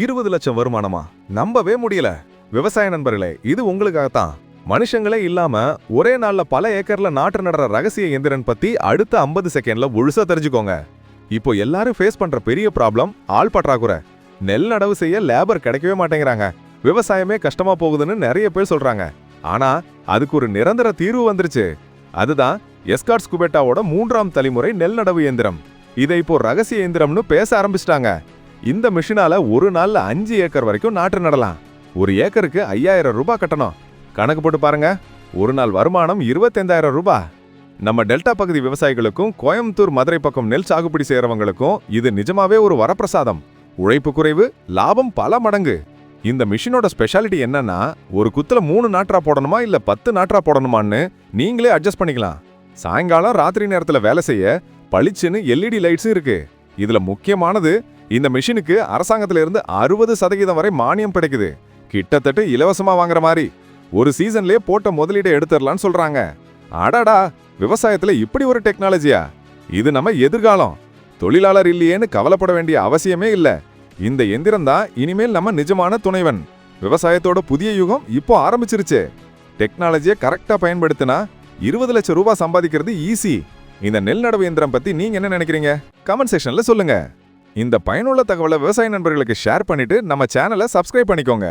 இருபது லட்சம் வருமானமா? நம்பவே முடியல. விவசாய நண்பர்களே இது உங்களுக்காகத்தான். மனுஷங்களே இல்லாம ஒரே நாள்ல பல ஏக்கர்ல நாட்டு நடுற ரகசிய எந்திரன் பத்தி அடுத்த 50 செகண்ட்ல முழுசா தெரிஞ்சுக்கோங்க. இப்போ எல்லாரும் ஃபேஸ் பண்ற பெரிய ப்ராப்ளம் ஆள் பற்றாக்குறை. நெல் நடவு செய்ய லேபர் கிடைக்கவே மாட்டேங்கிறாங்க. விவசாயமே கஷ்டமா போகுதுன்னு நிறைய பேர் சொல்றாங்க. ஆனா அதுக்கு ஒரு நிரந்தர தீர்வு வந்துருச்சு. அதுதான் எஸ்கார்ட் ஸ்குபெட்டாவோட மூன்றாம் தலைமுறை நெல் நடவு இயந்திரம். இதை இப்போ ரகசிய இயந்திரம்னு பேச ஆரம்பிச்சிட்டாங்க. இந்த மிஷினால ஒரு நாள்ல அஞ்சு ஏக்கர் வரைக்கும் நாற்று நடலாம். ஒரு ஏக்கருக்கு ஐயாயிரம் ரூபாய் கட்டணும். கணக்கு போட்டு பாருங்க. ஒரு நாள் வருமானம் இருபத்தைந்தாயிரம் ரூபாய் நம்ம டெல்டா பகுதி விவசாயிகளுக்கும் கோயம்புத்தூர் மதுரை பக்கம் நெல் சாகுபடி செய்யறவங்களுக்கும் இது நிஜமாவே ஒரு வரப்பிரசாதம். உழைப்பு குறைவு லாபம் பல மடங்கு. இந்த மிஷினோட ஸ்பெஷாலிட்டி என்னன்னா ஒரு குத்துல மூணு நாற்றா போடணுமா இல்ல பத்து நாற்றா போடணுமான்னு நீங்களே அட்ஜஸ்ட் பண்ணிக்கலாம். சாயங்காலம் ராத்திரி நேரத்துல வேலை செய்ய பளிச்சுன்னு எல்இடி லைட்ஸும் இருக்கு. இதுல முக்கியமானது இந்த மிஷினுக்கு அரசாங்கத்திலிருந்து அறுபது சதவீதம் வரை மானியம் கிடைக்குது. கிட்டத்தட்ட இலவசமாக வாங்குற மாதிரி. ஒரு சீசன்லயே போட்ட முதலீடை எடுத்துடலான்னு சொல்றாங்க. அடாடா விவசாயத்தில் இப்படி ஒரு டெக்னாலஜியா? இது நம்ம எதிர்காலம். தொழிலாளர் இல்லையேன்னு கவலைப்பட வேண்டிய அவசியமே இல்லை. இந்த எந்திரம் தான் இனிமேல் நம்ம நிஜமான துணைவன். விவசாயத்தோட புதிய யுகம் இப்போ ஆரம்பிச்சிருச்சு. டெக்னாலஜியை கரெக்டாக பயன்படுத்தினா இருபது லட்சம் ரூபாய் சம்பாதிக்கிறது ஈஸி. இந்த நெல் நடவு இயந்திரம் பத்தி நீங்க என்ன நினைக்கிறீங்க? கமெண்ட் செக்ஷன்ல சொல்லுங்க. இந்த பயனுள்ள தகவலை விவசாய நண்பர்களுக்கு ஷேர் பண்ணிட்டு நம்ம சேனலை சப்ஸ்கிரைப் பண்ணிக்கோங்க.